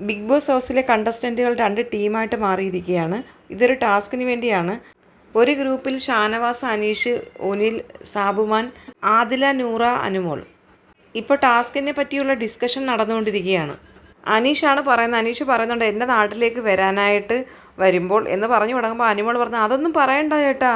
Big boss ഹൗസിലെ കണ്ടസ്റ്റന്റുകൾ രണ്ട് ടീമായിട്ട് മാറിയിരിക്കുകയാണ്. ഇതൊരു ടാസ്കിന് വേണ്ടിയാണ്. ഒരു ഗ്രൂപ്പിൽ ഷാനവാസ് അനീഷ് ഒനിൽ സാബുമാൻ ആദില നൂറ അനുമോൾ. ഇപ്പോൾ ടാസ്കിനെ പറ്റിയുള്ള ഡിസ്കഷൻ നടന്നുകൊണ്ടിരിക്കുകയാണ്. അനീഷാണ് പറയുന്നത്. അനീഷ് പറയുന്നുണ്ട് എന്റെ നാട്ടിലേക്ക് വരാനായിട്ട് വരുമ്പോൾ എന്ന് പറഞ്ഞു തുടങ്ങുമ്പോൾ അനിമോൾ പറഞ്ഞു അതൊന്നും പറയണ്ട ചേട്ടാ.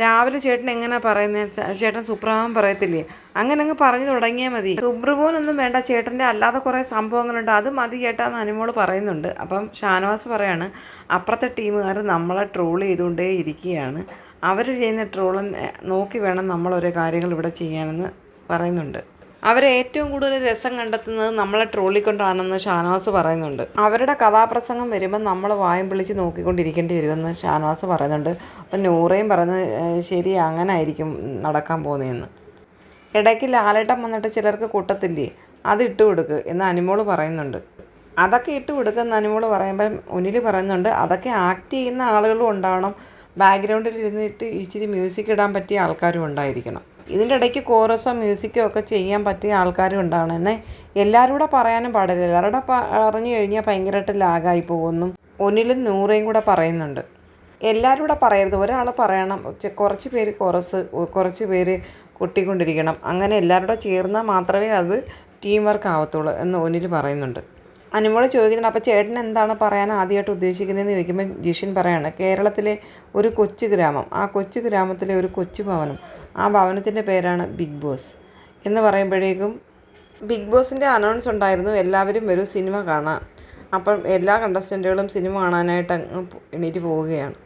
രാവിലെ ചേട്ടൻ എങ്ങനെ പറയുന്നത് ചേട്ടൻ സുപ്രഭാവം പറയത്തില്ലേ? അങ്ങനെ അങ്ങ് പറഞ്ഞു തുടങ്ങിയാൽ മതി. സുബ്രഭോനൊന്നും വേണ്ട ചേട്ടന്റെ അല്ലാതെ കുറേ സംഭവങ്ങളുണ്ട്. അത് മതി ചേട്ടാ എന്ന് അനിമോൾ പറയുന്നുണ്ട്. അപ്പം ഷാനവാസ് പറയാണ് അപ്പുറത്തെ ടീമുകാർ നമ്മളെ ട്രോൾ ചെയ്തുകൊണ്ടേ ഇരിക്കുകയാണ്. അവർ ചെയ്യുന്ന ട്രോൾ നോക്കി വേണം നമ്മൾ ഓരോ കാര്യങ്ങൾ ഇവിടെ ചെയ്യാനെന്ന് പറയുന്നുണ്ട്. അവരെ ഏറ്റവും കൂടുതൽ രസം കണ്ടെത്തുന്നത് നമ്മളെ ട്രോളിക്കൊണ്ടാണെന്ന് ഷാനവാസ് പറയുന്നുണ്ട്. അവരുടെ കഥാപ്രസംഗം വരുമ്പോൾ നമ്മൾ വായും പിളിച്ച് നോക്കിക്കൊണ്ടിരിക്കേണ്ടി വരുമെന്ന് ഷാനവാസ് പറയുന്നുണ്ട്. അപ്പം നൂറയും പറയുന്നത് ശരി അങ്ങനെ ആയിരിക്കും നടക്കാൻ പോകുന്നതെന്ന് ഇടയ്ക്ക് ലാലേട്ടം വന്നിട്ട് ചിലർക്ക് കൂട്ടത്തില്ലേ അത് ഇട്ട് കൊടുക്ക് എന്ന് അനുമോൾ പറയുന്നുണ്ട്. അതൊക്കെ ഇട്ട് കൊടുക്കുന്ന അനുമോൾ പറയുമ്പം ഉനിൽ പറയുന്നുണ്ട്. അതൊക്കെ ആക്ട് ചെയ്യുന്ന ആളുകളും ഉണ്ടാവണം. ബാക്ക്ഗ്രൗണ്ടിൽ ഇരുന്നിട്ട് ഇച്ചിരി മ്യൂസിക് ഇടാൻ പറ്റിയ ആൾക്കാരും ഉണ്ടായിരിക്കണം. ഇതിന്റെ ഇടയ്ക്ക് കോറസോ മ്യൂസിക്കോ ഒക്കെ ചെയ്യാൻ പറ്റിയ ആൾക്കാരും ഉണ്ടാവണം എന്നേ എല്ലാവരും കൂടെ പറയാനും പാടില്ല. എല്ലാവരുടെ പറഞ്ഞു കഴിഞ്ഞാൽ ഭയങ്കരമായിട്ട് ലാഗായി പോകുന്നു. ഒന്നിലും നൂറേയും കൂടെ പറയുന്നുണ്ട്. എല്ലാവരും കൂടെ പറയരുത്. ഒരാൾ പറയണം. കുറച്ച് പേര് കുറസ് കുറച്ച് പേര് കൊട്ടിക്കൊണ്ടിരിക്കണം. അങ്ങനെ എല്ലാവരും കൂടെ ചേർന്നാൽ മാത്രമേ അത് ടീം വർക്ക് ആവത്തുള്ളൂ എന്ന് ഒന്നിൽ പറയുന്നുണ്ട്. അനുമോൾ ചോദിക്കുന്നുണ്ട് അപ്പോൾ ചേട്ടൻ എന്താണ് പറയാൻ ആദ്യമായിട്ട് ഉദ്ദേശിക്കുന്നതെന്ന് ചോദിക്കുമ്പോൾ ജിഷിൻ പറയാണ് കേരളത്തിലെ ഒരു കൊച്ചു ഗ്രാമം ആ കൊച്ചു ഗ്രാമത്തിലെ ഒരു കൊച്ചു ഭവനം ആ ഭവനത്തിന്റെ പേരാണ് ബിഗ് ബോസ്. എന്ന് പറയുമ്പോഴേക്കും ബിഗ് ബോസിന്റെ അനൗൺസ് ഉണ്ടായിരുന്നു എല്ലാവരും വരും സിനിമ കാണാൻ അപ്പം എല്ലാ കണ്ടസ്റ്റന്റുകളും സിനിമ കാണാനായിട്ട് അങ്ങ് എണീറ്റ് പോവുകയാണ്.